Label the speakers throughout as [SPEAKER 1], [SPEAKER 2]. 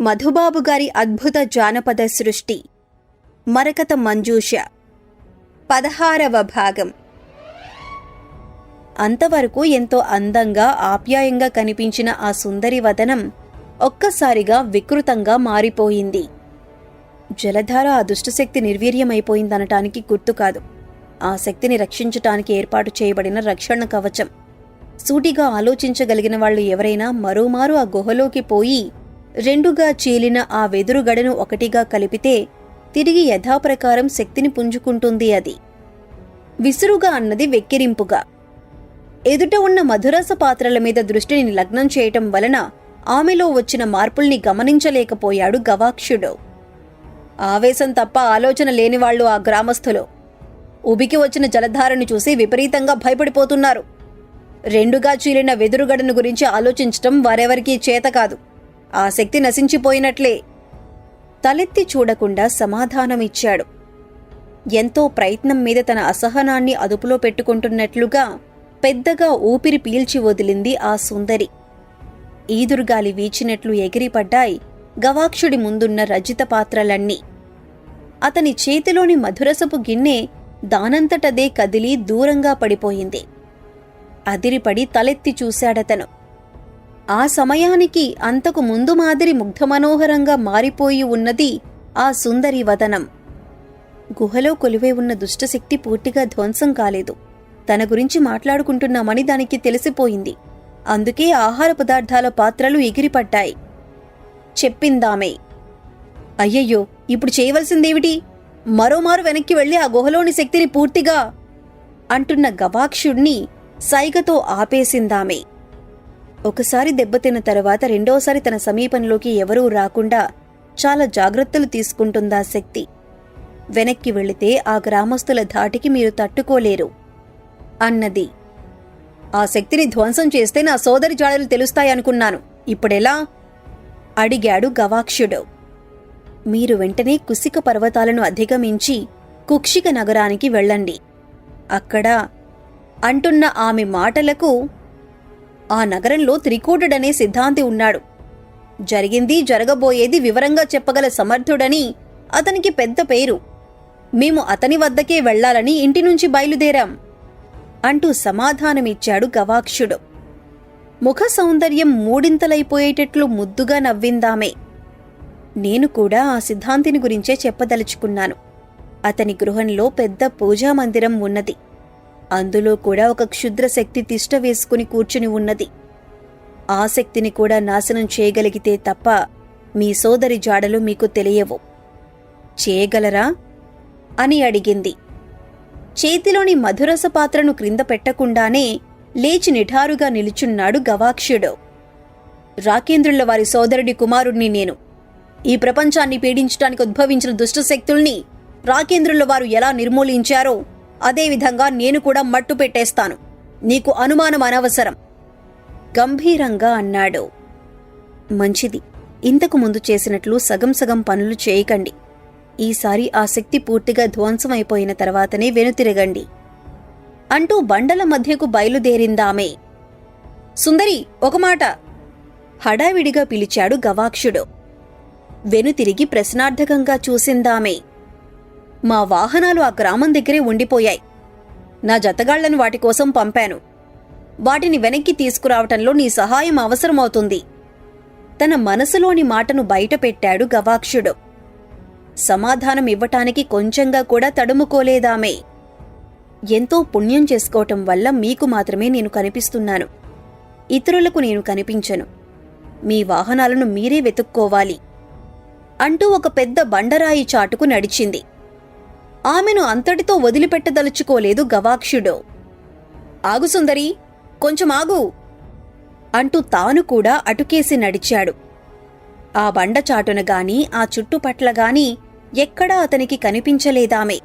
[SPEAKER 1] మధుబాబు గారి అద్భుత జానపద సృష్టి. మరకత మంజూష. పదహారవ భాగం. అంతవరకు ఎంతో అందంగా ఆప్యాయంగా కనిపించిన ఆ సుందరి వదనం ఒక్కసారిగా వికృతంగా మారిపోయింది. జలధార ఆ దుష్టశక్తి నిర్వీర్యమైపోయిందనటానికి గుర్తు కాదు. ఆ శక్తిని రక్షించటానికి ఏర్పాటు చేయబడిన రక్షణ కవచం. సూటిగా ఆలోచించగలిగిన వాళ్ళు ఎవరైనా మరోమారు ఆ గుహలోకి పోయి రెండుగా చీలిన ఆ వెదురుగడను ఒకటిగా కలిపితే తిరిగి యథాప్రకారం శక్తిని పుంజుకుంటుంది అది. విసురుగా అన్నది వెక్కిరింపుగా. ఎదుట ఉన్న మధురస పాత్రల మీద దృష్టిని లగ్నం చేయటం వలన ఆమెలో వచ్చిన మార్పుల్ని గమనించలేకపోయాడు గవాక్షుడు. ఆవేశం తప్ప ఆలోచన లేనివాళ్ళు ఆ గ్రామస్థులు. ఉబికి వచ్చిన జలధారను చూసి విపరీతంగా భయపడిపోతున్నారు. రెండుగా చీలిన వెదురుగడను గురించి ఆలోచించటం వారెవరికీ చేత కాదు. ఆ శక్తి నశించిపోయినట్లే. తలెత్తి చూడకుండా సమాధానమిచ్చాడు. ఎంతో ప్రయత్నం మీద తన అసహనాన్ని అదుపులో పెట్టుకుంటున్నట్లుగా పెద్దగా ఊపిరి పీల్చి వదిలింది ఆ సుందరి. ఈదురుగాలి వీచినట్లు ఎగిరిపడ్డాయి గవాక్షుడి ముందున్న రజిత పాత్రలన్నీ. అతని చేతిలోని మధురసపు గిన్నె దానంతటదే కదిలి దూరంగా పడిపోయింది. అదిరిపడి తలెత్తి చూశాడతను. ఆ సమయానికి అంతకు ముందు మాదిరి ముగ్ధమనోహరంగా మారిపోయి ఉన్నది ఆ సుందరి వదనం. గుహలో కొలువై ఉన్న దుష్టశక్తి పూర్తిగా ధ్వంసం కాలేదు. తన గురించి మాట్లాడుకుంటున్నామని దానికి తెలిసిపోయింది. అందుకే ఆహార పదార్థాల పాత్రలు ఎగిరిపడ్డాయి. చెప్పిందామే. అయ్యయ్యో ఇప్పుడు చేయవలసిందేమిటి? మరోమారు వెనక్కి వెళ్ళి ఆ గుహలోని శక్తిని పూర్తిగా అంటున్న గవాక్షుణ్ణి సైగతో ఆపేసిందామే. ఒకసారి దెబ్బతిన్న తర్వాత రెండోసారి తన సమీపంలోకి ఎవరూ రాకుండా చాలా జాగ్రత్తలు తీసుకుంటుందా శక్తి? వెనక్కి వెళితే ఆ గ్రామస్తుల ధాటికి మీరు తట్టుకోలేరు. అన్నది. ఆ శక్తిని ధ్వంసం చేస్తే నా సోదరి జాడలు తెలుస్తాయనుకున్నాను. ఇప్పుడెలా? అడిగాడు గవాక్షుడు. మీరు వెంటనే కుసిక పర్వతాలను అధిగమించి కుక్షిక నగరానికి వెళ్ళండి. అక్కడ అంటున్న ఆమె మాటలకు ఆ నగరంలో త్రికూటుడనే సిద్ధాంతి ఉన్నాడు. జరిగింది జరగబోయేది వివరంగా చెప్పగల సమర్థుడని అతనికి పెద్ద పేరు. మేము అతని వద్దకే వెళ్ళాలని ఇంటి నుంచి బయలుదేరాం అంటూ సమాధానమిచ్చాడు గవాక్షుడు. ముఖ సౌందర్యం మూడింతలైపోయేటట్లు ముద్దుగా నవ్విందామే. నేను కూడా ఆ సిద్ధాంతిని గురించే చెప్పదలుచుకున్నాను. అతని గృహంలో పెద్ద పూజా మందిరం ఉన్నది. అందులో కూడా ఒక క్షుద్ర శక్తి తిష్ట వేసుకుని కూర్చుని ఉన్నది. ఆ శక్తిని కూడా నాశనం చేయగలిగితే తప్ప మీ సోదరి జాడలు మీకు తెలియవు. చేయగలరా? అని అడిగింది. చేతిలోని మధురస పాత్రను క్రింద పెట్టకుండానే లేచి నిఠారుగా నిలుచున్నాడు గవాక్షుడు. రాకేంద్రుల వారి సోదరుడి కుమారుణ్ణి నేను. ఈ ప్రపంచాన్ని పీడించడానికి ఉద్భవించిన దుష్టశక్తుల్ని రాకేంద్రుల వారు ఎలా నిర్మూలించారో అదేవిధంగా నేను కూడా మట్టు పెట్టేస్తాను. నీకు అనుమానం అనవసరం. గంభీరంగా అన్నాడు. మంచిది. ఇంతకు ముందు చేసినట్లు సగం సగం పనులు చేయకండి. ఈసారి ఆ శక్తి పూర్తిగా ధ్వంసమైపోయిన తర్వాతనే వెనుతిరగండి. అంటూ బండల మధ్యకు బయలుదేరిందామే. సుందరి ఒక మాట. హడావిడిగా పిలిచాడు గవాక్షుడు. వెనుతిరిగి ప్రశ్నార్థకంగా చూసిందామే. మా వాహనాలు ఆ గ్రామం దగ్గరే ఉండిపోయాయి. నా జతగాళ్ళను వాటి కోసం పంపాను. వాటిని వెనక్కి తీసుకురావటంలో నీ సహాయం అవసరమవుతుంది. తన మనసులోని మాటను బయటపెట్టాడు గవాక్షుడు. సమాధానం ఇవ్వటానికి కొంచెంగా కూడా తడుముకోలేదామే. ఎంతో పుణ్యం చేసుకోవటం వల్ల మీకు మాత్రమే నేను కనిపిస్తున్నాను. ఇతరులకు నేను కనిపించను. మీ వాహనాలను మీరే వెతుక్కోవాలి. అంటూ ఒక పెద్ద బండరాయి చాటుకు నడిచింది. ఆమెను అంతటితో వదిలిపెట్టదలుచుకోలేదు గవాక్షుడు. ఆగు సుందరి కొంచెం ఆగు అంటూ తాను కూడా అటుకేసి నడిచాడు. ఆ బండ చాటున గాని ఆ చుట్టుపట్ల గాని ఎక్కడా అతనికి కనిపించలేదామె.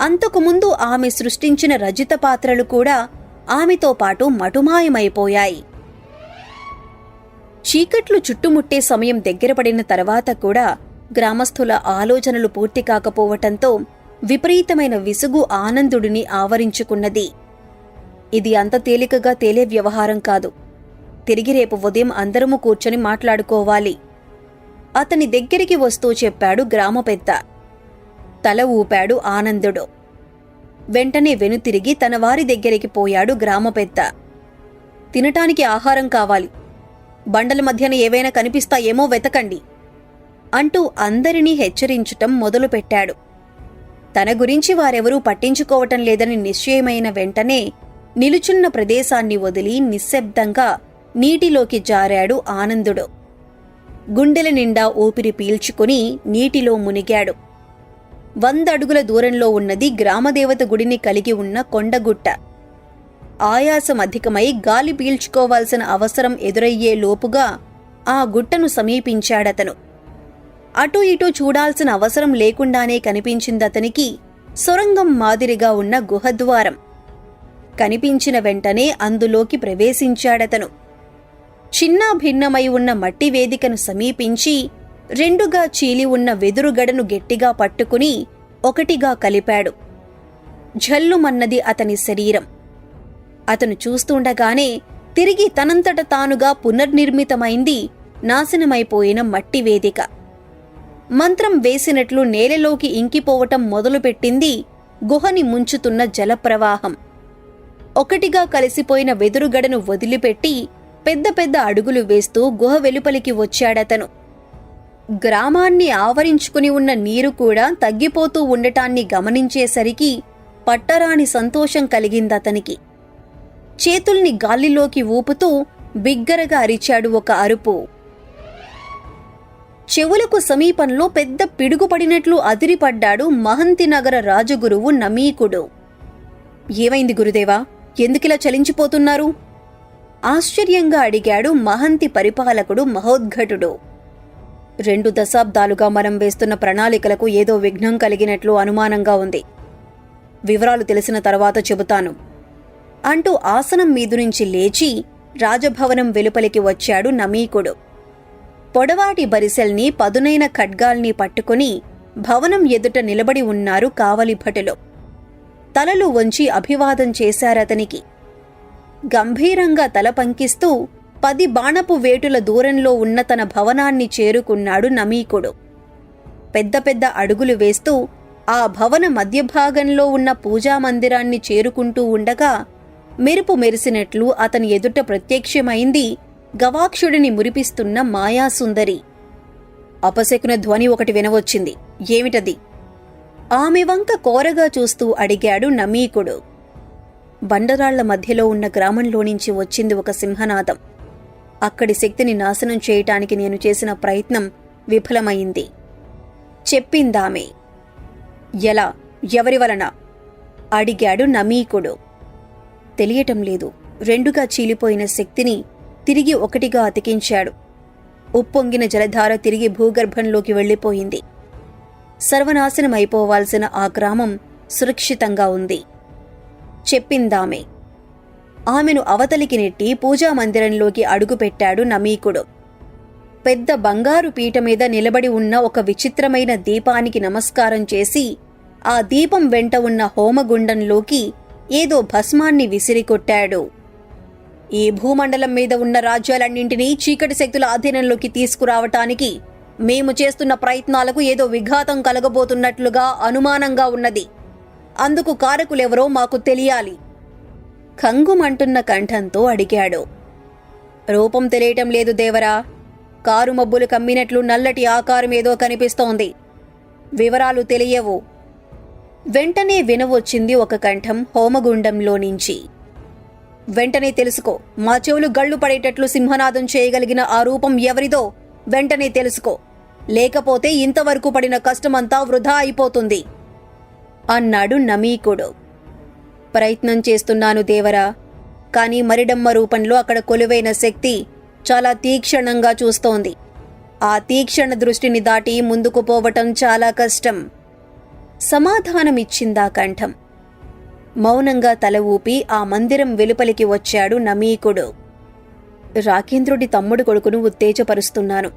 [SPEAKER 1] అంతకుముందు ఆమె సృష్టించిన రజిత పాత్రలు కూడా ఆమెతో పాటు మటుమాయమైపోయాయి. చీకట్లు చుట్టుముట్టే సమయం దగ్గరపడిన తర్వాత కూడా గ్రామస్థుల ఆలోచనలు పూర్తి కాకపోవటంతో విపరీతమైన విసుగు ఆనందుడిని ఆవరించుకున్నది. ఇది అంత తేలికగా తేలే వ్యవహారం కాదు. తిరిగి రేపు ఉదయం అందరము కూర్చొని మాట్లాడుకోవాలి. అతని దగ్గరికి వస్తూ చెప్పాడు గ్రామ పెద్ద. తల ఊపాడు ఆనందుడు. వెంటనే వెనుతిరిగి తన వారి దగ్గరికి పోయాడు గ్రామ పెద్ద. తినటానికి ఆహారం కావాలి. బండల మధ్యన ఏవైనా కనిపిస్తాయేమో వెతకండి. అంటూ అందరినీ హెచ్చరించటం మొదలుపెట్టాడు. తన గురించి వారెవరూ పట్టించుకోవటం లేదని నిశ్చయమైన వెంటనే నిలుచున్న ప్రదేశాన్ని వదిలి నిశ్శబ్దంగా నీటిలోకి జారాడు ఆనందుడు. గుండెల నిండా ఊపిరి పీల్చుకుని నీటిలో మునిగాడు. వంద అడుగుల దూరంలో ఉన్నది గ్రామదేవత గుడిని కలిగి ఉన్న కొండగుట్ట. ఆయాసం అధికమై గాలి పీల్చుకోవాల్సిన అవసరం ఎదురయ్యే లోపుగా ఆ గుట్టను సమీపించాడతను. అటూ ఇటూ చూడాల్సిన అవసరం లేకుండానే కనిపించిందతనికి సొరంగం మాదిరిగా ఉన్న గుహద్వారం. కనిపించిన వెంటనే అందులోకి ప్రవేశించాడతను. చిన్నాభిన్నమై ఉన్న మట్టి వేదికను సమీపించి రెండుగా చీలి ఉన్న వెదురుగడను గట్టిగా పట్టుకుని ఒకటిగా కలిపాడు. ఝల్లుమన్నది అతని శరీరం. అతను చూస్తుండగానే తిరిగి తనంతట తానుగా పునర్నిర్మితమైంది నాశనమైపోయిన మట్టి వేదిక. మంత్రం వేసినట్లు నేలలోకి ఇంకిపోవటం మొదలుపెట్టింది గుహని ముంచుతున్న జలప్రవాహం. ఒకటిగా కలిసిపోయిన వెదురుగడను వదిలిపెట్టి పెద్ద పెద్ద అడుగులు వేస్తూ గుహ వెలుపలికి వచ్చాడతను. గ్రామాన్ని ఆవరించుకుని ఉన్న నీరు కూడా తగ్గిపోతూ ఉండటాన్ని గమనించేసరికి పట్టరాని సంతోషం కలిగిందతనికి. చేతుల్ని గాలిలోకి ఊపుతూ బిగ్గరగా అరిచాడు ఒక అరుపు. చెవులకు సమీపంలో పెద్ద పిడుగుపడినట్లు అదిరిపడ్డాడు మహంతినగర రాజగురువు నమీకుడు. ఏమైంది గురుదేవా? ఎందుకిలా చలించిపోతున్నారు? ఆశ్చర్యంగా అడిగాడు మహంతి పరిపాలకుడు మహోద్ఘటుడు. రెండు దశాబ్దాలుగా మనం వేస్తున్న ప్రణాళికలకు ఏదో విఘ్నం కలిగినట్లు అనుమానంగా ఉంది. వివరాలు తెలిసిన తర్వాత చెబుతాను. అంటూ ఆసనం మీదు నుంచి లేచి రాజభవనం వెలుపలికి వచ్చాడు నమీకుడు. పొడవాటి బరిసెల్ని పదునైన ఖడ్గాల్ని పట్టుకుని భవనం ఎదుట నిలబడి ఉన్నారు కావలి భటులు. తలలు వంచి అభివాదం చేశారతనికి. గంభీరంగా తల పంకిస్తూ పది బాణపు వేటుల దూరంలో ఉన్న తన భవనాన్ని చేరుకున్నాడు నమీకుడు. పెద్ద పెద్ద అడుగులు వేస్తూ ఆ భవన మధ్యభాగంలో ఉన్న పూజామందిరాన్ని చేరుకుంటూ ఉండగా మెరుపు మెరిసినట్లు అతని ఎదుట ప్రత్యక్షమైంది గవాక్షుడిని మురిపిస్తున్న మాయాసుందరి. అపశకున ధ్వని ఒకటి వినవచ్చింది. ఏమిటది? ఆమె వంక కోరగా చూస్తూ అడిగాడు నమీకుడు. బండరాళ్ళ మధ్యలో ఉన్న గ్రామంలో నుంచి వచ్చింది ఒక సింహనాదం. అక్కడి శక్తిని నాశనం చేయటానికి నేను చేసిన ప్రయత్నం విఫలమైంది. చెప్పిందామె. ఎలా? ఎవరి వలన? అడిగాడు నమీకుడు. తెలియటం లేదు. రెండుగా చీలిపోయిన శక్తిని తిరిగి ఒకటిగా అతికించాడు. ఉప్పొంగిన జలధార తిరిగి భూగర్భంలోకి వెళ్ళిపోయింది. సర్వనాశనమైపోవాల్సిన ఆ గ్రామం సురక్షితంగా ఉంది. చెప్పిందామె. ఆమెను అవతలికి నెట్టి పూజామందిరంలోకి అడుగుపెట్టాడు నమీకుడు. పెద్ద బంగారు పీట మీద నిలబడి ఉన్న ఒక విచిత్రమైన దీపానికి నమస్కారం చేసి ఆ దీపం వెంట ఉన్న హోమగుండంలోకి ఏదో భస్మాన్ని విసిరికొట్టాడు. ఈ భూమండలం మీద ఉన్న రాజ్యాలన్నింటినీ చీకటి శక్తుల అధీనంలోకి తీసుకురావటానికి మేము చేస్తున్న ప్రయత్నాలకు ఏదో విఘాతం కలగబోతున్నట్లుగా అనుమానంగా ఉన్నది. అందుకు కారకులెవరో మాకు తెలియాలి. కంగుమంటున్న కంఠంతో అడిగాడు. రూపం తెలియటం లేదు దేవరా. కారు మబ్బులు కమ్మినట్లు నల్లటి ఆకారం ఏదో కనిపిస్తోంది. వివరాలు తెలియవు. వెంటనే వినవచ్చింది ఒక కంఠం హోమగుండంలో నుంచి. వెంటనే తెలుసుకో. మా చెవులు గళ్ళు పడేటట్లు సింహనాదం చేయగలిగిన ఆ రూపం ఎవరిదో వెంటనే తెలుసుకో. లేకపోతే ఇంతవరకు పడిన కష్టమంతా వృధా అయిపోతుంది. అన్నాడు నమీకుడు. ప్రయత్నం చేస్తున్నాను దేవరా. కాని మరిడమ్మ రూపంలో అక్కడ కొలువైన శక్తి చాలా తీక్షణంగా చూస్తోంది. ఆ తీక్షణ దృష్టిని దాటి ముందుకు పోవటం చాలా కష్టం. సమాధానమిచ్చిందా కంఠం? మౌనంగా తల ఊపి ఆ మందిరం వెలుపలికి వచ్చాడు నమీకుడు. రాకేంద్రుడి తమ్ముడు కొడుకును ఉత్తేజపరుస్తున్నాను.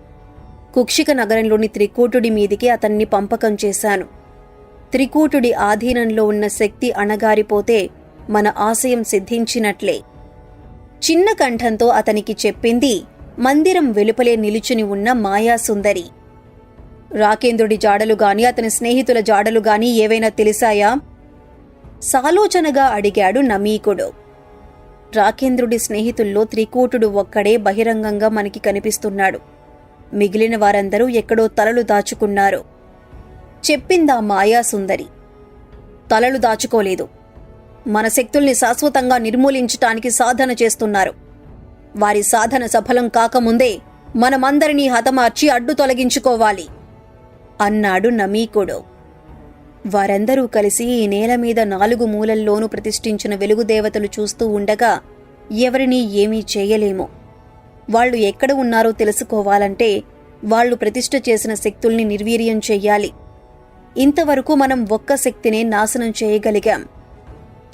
[SPEAKER 1] కుక్షిక నగరంలోని త్రికూటుడి మీదికి అతన్ని పంపకం చేశాను. త్రికూటుడి ఆధీనంలో ఉన్న శక్తి అణగారిపోతే మన ఆశయం సిద్ధించినట్లే. చిన్న కంఠంతో అతనికి చెప్పింది మందిరం వెలుపలే నిలుచుని ఉన్న మాయాసుందరి రాకేంద్రుడి జాడలు గాని అతని స్నేహితుల జాడలు గాని ఏవైనా తెలిసాయా? సాలోచనగా అడిగాడు నమీకుడు. రాకేంద్రుడి స్నేహితుల్లో త్రికూటుడు ఒక్కడే బహిరంగంగా మనకి కనిపిస్తున్నాడు. మిగిలిన వారందరూ ఎక్కడో తలలు దాచుకున్నారు. చెప్పిందా మాయాసుందరి తలలు దాచుకోలేదు. మన శక్తుల్ని శాశ్వతంగా నిర్మూలించటానికి సాధన చేస్తున్నారు. వారి సాధన సఫలం కాకముందే మనమందరినీ హతమార్చి అడ్డు తొలగించుకోవాలి. అన్నాడు నమీకుడు. వారందరూ కలిసి ఈ నేల మీద నాలుగు మూలల్లోనూ ప్రతిష్ఠించిన వెలుగుదేవతలు చూస్తూ ఉండగా ఎవరినీ ఏమీ చేయలేము. వాళ్ళు ఎక్కడ ఉన్నారో తెలుసుకోవాలంటే వాళ్ళు ప్రతిష్ఠ చేసిన శక్తుల్ని నిర్వీర్యం చెయ్యాలి. ఇంతవరకు మనం ఒక్క శక్తినే నాశనం చేయగలిగాం.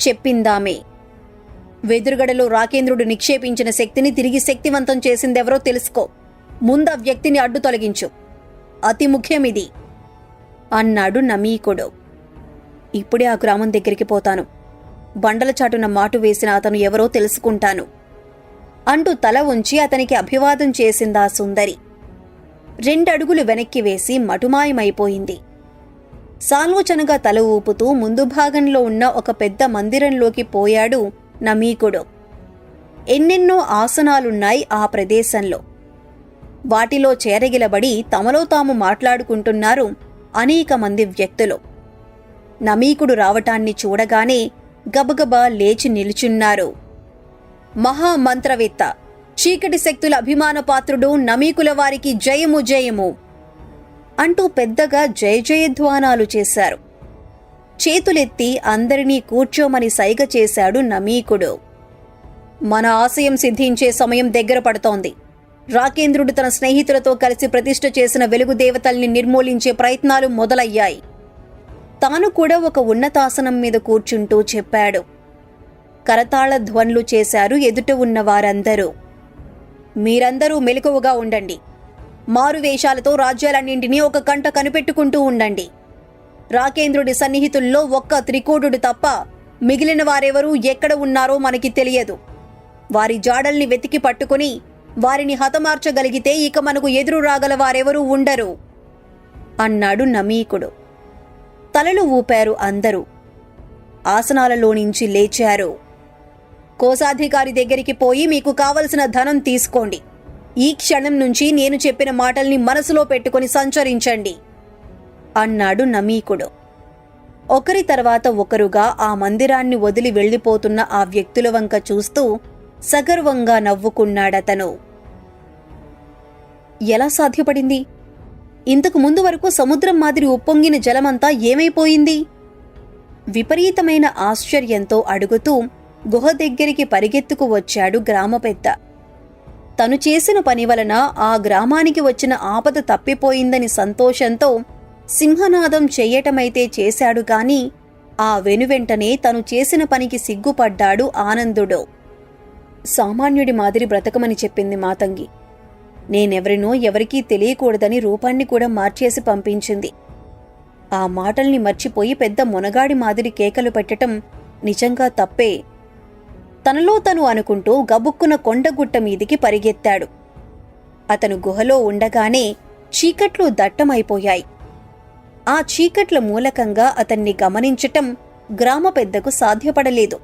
[SPEAKER 1] చెప్పిందామే. వెదురుగడలో రాకేంద్రుడు నిక్షేపించిన శక్తిని తిరిగి శక్తివంతం చేసిందెవరో తెలుసుకో. ముందా వ్యక్తిని అడ్డు తొలగించు. అతి ముఖ్యమిది. అన్నాడు నమీకుడు. ఇప్పుడే ఆ గ్రామం దగ్గరికి పోతాను. బండల చాటున మాటు వేసిన అతను ఎవరో తెలుసుకుంటాను. అంటూ తల ఉంచి అతనికి అభివాదం చేసిందా సుందరి. రెండడుగులు వెనక్కి వేసి మటుమాయమైపోయింది. సాలోచనగా తల ఊపుతూ ముందు భాగంలో ఉన్న ఒక పెద్ద మందిరంలోకి పోయాడు నమీకుడు. ఎన్నెన్నో ఆసనాలున్నాయి ఆ ప్రదేశంలో. వాటిలో చేరగిలబడి తమలో తాము మాట్లాడుకుంటున్నారు అనేక మంది వ్యక్తులు. నమీకుడు రావటాన్ని చూడగానే గబగబా లేచి నిలుచున్నారు. మహామంత్రవేత్త చీకటి శక్తుల అభిమానపాత్రుడు నమీకుల వారికి జయము జయము అంటూ పెద్దగా జయ జయధ్వానాలు చేశారు. చేతులెత్తి అందరినీ కూర్చోమని సైగ చేశాడు నమీకుడు. మన ఆశయం సిద్ధించే సమయం దగ్గర పడుతోంది. రాకేంద్రుడు తన స్నేహితులతో కలిసి ప్రతిష్ఠ చేసిన వెలుగు దేవతల్ని నిర్మూలించే ప్రయత్నాలు మొదలయ్యాయి. తాను కూడా ఒక ఉన్నతాసనం మీద కూర్చుంటూ చెప్పాడు. కరతాళ ధ్వన్లు చేశారు ఎదుట ఉన్న వారందరూ. మీరందరూ మెలకువగా ఉండండి. మారువేషాలతో రాజ్యాలన్నింటినీ ఒక కంట కనిపెట్టుకుంటూ ఉండండి. రాకేంద్రుడి సన్నిహితుల్లో ఒక్క త్రికూటుడు తప్ప మిగిలిన వారెవరూ ఎక్కడ ఉన్నారో మనకి తెలియదు. వారి జాడల్ని వెతికి పట్టుకుని వారిని హతమార్చగలిగితే ఇక మనకు ఎదురు రాగల వారెవరూ ఉండరు. అన్నాడు నమీకుడు. తలలు ఊపారు అందరూ. ఆసనాలలో నుంచి లేచారు. కోశాధికారి దగ్గరికి పోయి మీకు కావలసిన ధనం తీసుకోండి. ఈ క్షణం నుంచి నేను చెప్పిన మాటల్ని మనసులో పెట్టుకుని సంచరించండి. అన్నాడు నమీకుడు. ఒకరి తర్వాత ఒకరుగా ఆ మందిరాన్ని వదిలి వెళ్ళిపోతున్న ఆ వ్యక్తుల వంక చూస్తూ సగర్వంగా నవ్వుకున్నాడతను. ఎలా సాధ్యపడింది? ఇంతకు ముందు వరకు సముద్రం మాదిరి ఉప్పొంగిన జలమంతా ఏమైపోయింది? విపరీతమైన ఆశ్చర్యంతో అడుగుతూ గుహ దగ్గరికి పరిగెత్తుకు వచ్చాడు గ్రామ పెద్ద. తను చేసిన పని వలన ఆ గ్రామానికి వచ్చిన ఆపద తప్పిపోయిందని సంతోషంతో సింహనాదం చెయ్యటమైతే చేశాడు గాని ఆ వెనువెంటనే తను చేసిన పనికి సిగ్గుపడ్డాడు ఆనందుడు. సామాన్యుడి మాదిరి బ్రతకమని చెప్పింది మాతంగి. నేనెవరినో ఎవరికీ తెలియకూడదని రూపాన్ని కూడా మార్చేసి పంపించింది. ఆ మాటల్ని మర్చిపోయి పెద్ద మునగాడి మాదిరి కేకలు పెట్టటం నిజంగా తప్పే. తనలో తను అనుకుంటూ గబుక్కున కొండగుట్ట మీదికి పరిగెత్తాడు. అతను గుహలో ఉండగానే చీకట్లు దట్టమైపోయాయి. ఆ చీకట్ల మూలకంగా అతన్ని గమనించటం గ్రామ పెద్దకు సాధ్యపడలేదు.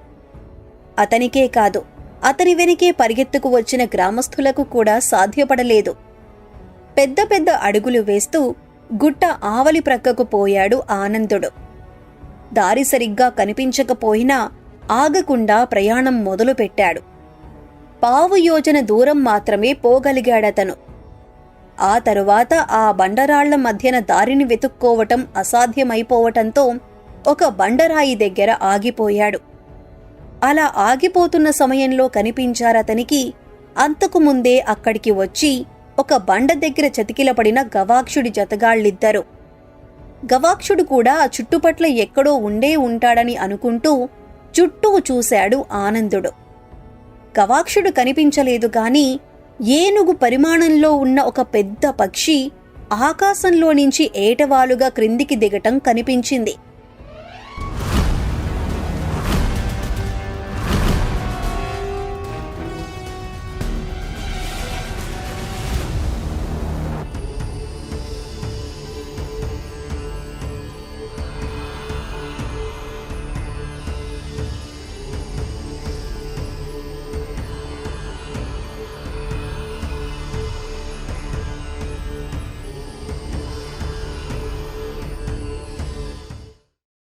[SPEAKER 1] అతనికే కాదు అతని వెనుకే పరిగెత్తుకు వచ్చిన గ్రామస్థులకు కూడా సాధ్యపడలేదు. పెద్ద పెద్ద అడుగులు వేస్తూ గుట్ట ఆవలి ప్రక్కకు పోయాడు ఆనందుడు. దారి సరిగ్గా కనిపించకపోయినా ఆగకుండా ప్రయాణం మొదలుపెట్టాడు. పావు యోజన దూరం మాత్రమే పోగలిగాడతను. ఆ తరువాత ఆ బండరాళ్ళ మధ్యన దారిని వెతుక్కోవటం అసాధ్యమైపోవటంతో ఒక బండరాయి దగ్గర ఆగిపోయాడు. అలా ఆగిపోతున్న సమయంలో కనిపించారతనికి అంతకు ముందే అక్కడికి వచ్చి ఒక బండ దగ్గర చతికిలపడిన గవాక్షుడి జతగాళ్ళిద్దరు. గవాక్షుడు కూడా ఆ చుట్టుపట్ల ఎక్కడో ఉండే ఉంటాడని అనుకుంటూ చుట్టూ చూశాడు ఆనందుడు. గవాక్షుడు కనిపించలేదు గాని ఏనుగు పరిమాణంలో ఉన్న ఒక పెద్ద పక్షి ఆకాశంలో నుంచి ఏటవాలుగా క్రిందికి దిగటం కనిపించింది.